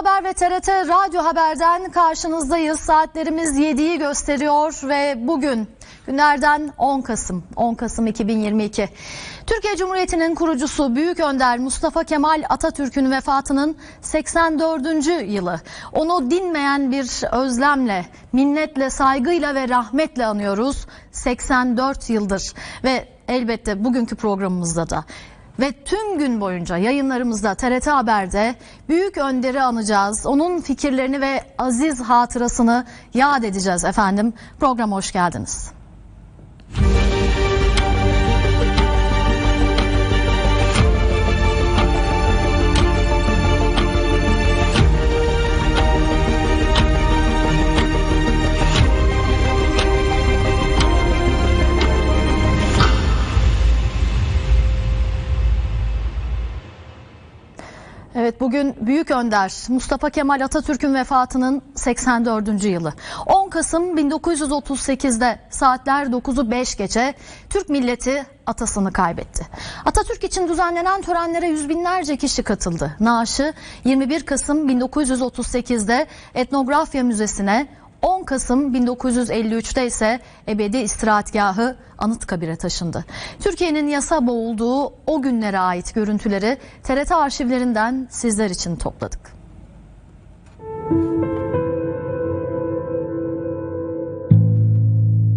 Haber ve TRT Radyo Haber'den karşınızdayız. Saatlerimiz 7'yi gösteriyor ve bugün günlerden 10 Kasım, 10 Kasım 2022. Türkiye Cumhuriyeti'nin kurucusu Büyük Önder Mustafa Kemal Atatürk'ün vefatının 84. yılı. Onu dinmeyen bir özlemle, minnetle, saygıyla ve rahmetle anıyoruz. 84 yıldır ve elbette bugünkü programımızda da ve tüm gün boyunca yayınlarımızda TRT Haber'de Büyük Önder'i anacağız. Onun fikirlerini ve aziz hatırasını yad edeceğiz efendim. Programa hoş geldiniz. Evet bugün Büyük Önder Mustafa Kemal Atatürk'ün vefatının 84. yılı. 10 Kasım 1938'de saatler 9'u 5 gece Türk milleti atasını kaybetti. Atatürk için düzenlenen törenlere yüz binlerce kişi katıldı. Naaşı 21 Kasım 1938'de Etnografya Müzesi'ne 10 Kasım 1953'te ise ebedi istirahatgahı Anıtkabir'e taşındı. Türkiye'nin yasa boğulduğu o günlere ait görüntüleri TRT arşivlerinden sizler için topladık.